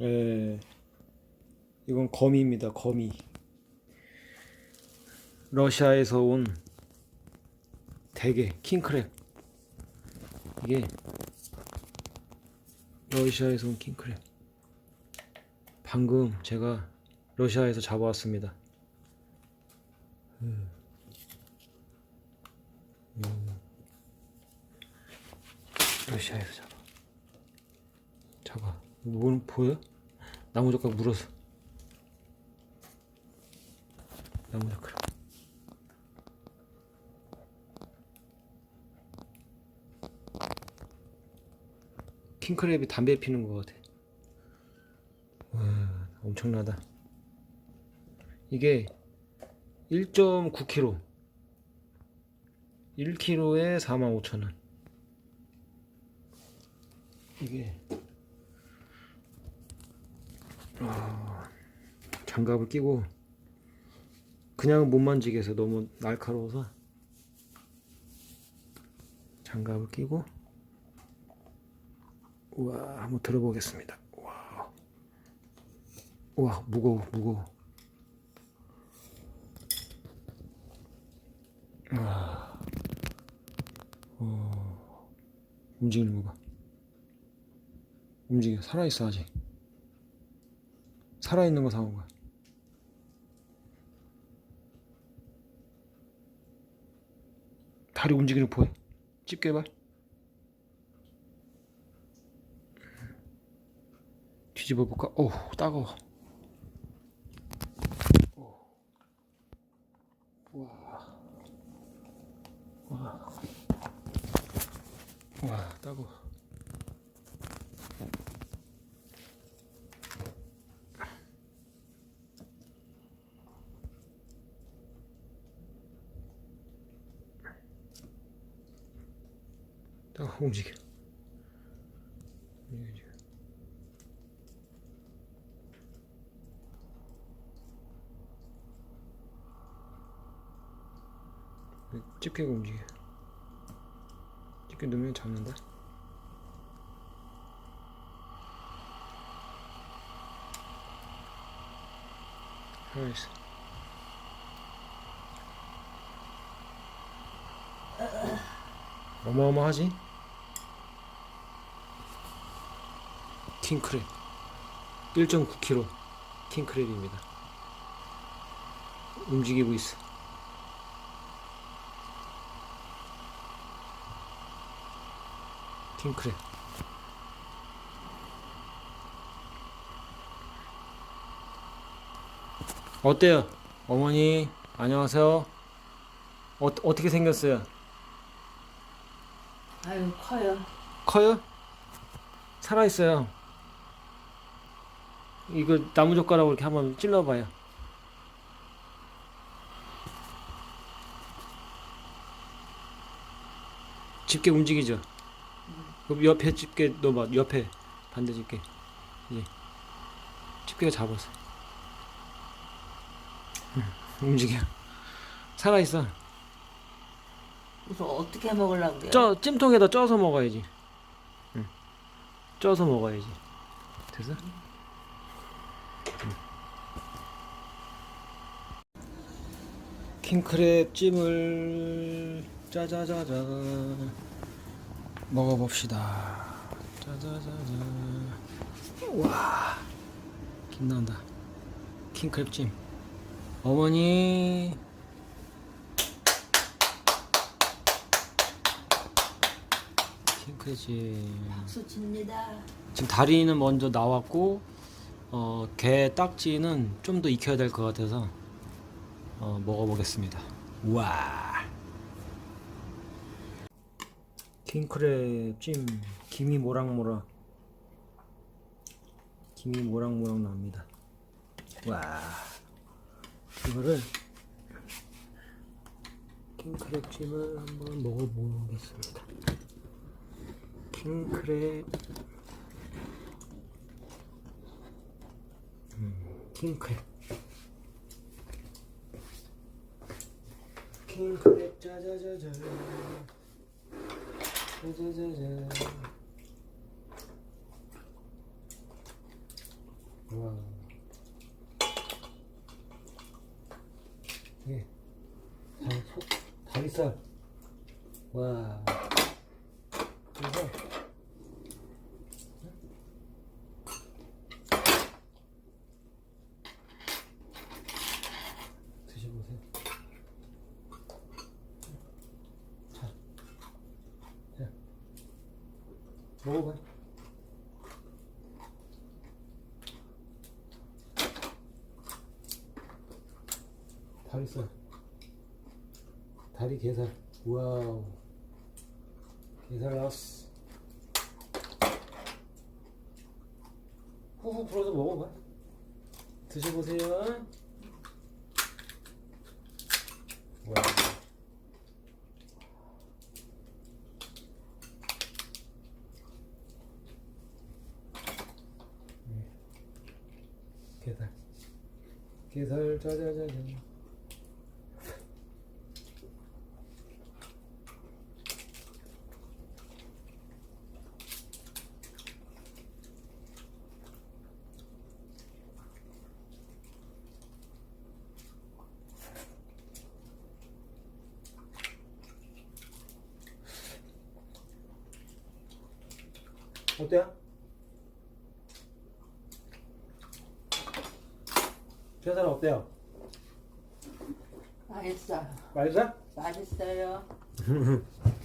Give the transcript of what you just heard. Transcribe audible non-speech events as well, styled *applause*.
예. 이건 거미입니다. 거미. 러시아에서 온 대게 킹크랩. 이게 러시아에서 온 킹크랩. 방금 제가 러시아에서 잡아왔습니다. 음. 음. 러시아에서 잡아. 잡아. 뭐 보여? 나무젓가락 물어서. 나무젓가락. 킹크랩이 담배 피는 것 같아. 와, 엄청나다. 이게 1.9kg. 1kg에 45,000원. 이게 어, 장갑을 끼고 그냥 못 해서 너무 날카로워서 장갑을 끼고 우와 한번 들어보겠습니다. 와, 우와 무거워 무거워. 와, 어, 움직이는 거 봐. 움직여 살아있어 아직. 살아있는 거 사온 거야. 다리 움직이는 거 보여? 집게 봐. 뒤집어 볼까? 오, 따가워. 오. 와. 와. 와, 따가워. 따가워, 움직여. 움직여. 집게가 움직여. 집게 넣으면 잡는다. 살아있어. 어마어마하지? 킹크랩 1.9kg 킹크랩입니다. 움직이고 있어. 킹크랩. 어때요? 어머니, 안녕하세요. 어, 어떻게 생겼어요? 아유 커요. 커요? 살아있어요. 이거 나무젓가락으로 이렇게 한번 찔러봐요. 집게 움직이죠? 그럼 옆에 집게 넣어봐. 옆에 반대 집게. 예. 집게가 잡았어. 응, 움직여. 살아 있어. 무슨 어떻게 먹으려고 그래요? 쪄 찜통에다 쪄서 먹어야지. 응. 쪄서 먹어야지. 됐어? 킹크랩 찜을 짜자자자 먹어봅시다. 짜자자자. 와, 김난다. 킹크랩 찜. 어머니. 킹크랩 찜. 박수 칩니다. 지금 다리는 먼저 나왔고 어, 게 딱지는 좀 더 익혀야 될 것 같아서 어, 먹어보겠습니다. 와 킹크랩 찜 김이 모락모락 김이 모락모락 납니다. 와 이거를 킹크랩 찜을 한번 먹어보겠습니다. 킹크랩 킹크랩 킹크랩 짜자자자 짜자자자 와. 예. 다, 소, 다리살. 와. 그래서 드셔보세요. 자, 자, 먹어봐. 다리살. 다리 게살. 와우. 게살 나왔어. 후후 불어서 먹어봐. 드셔보세요. 와. 네. 게살. 게살 짜자자자. 어때요? 게살 어때요? 맛있어요. 맛있어? 맛있어요. *laughs*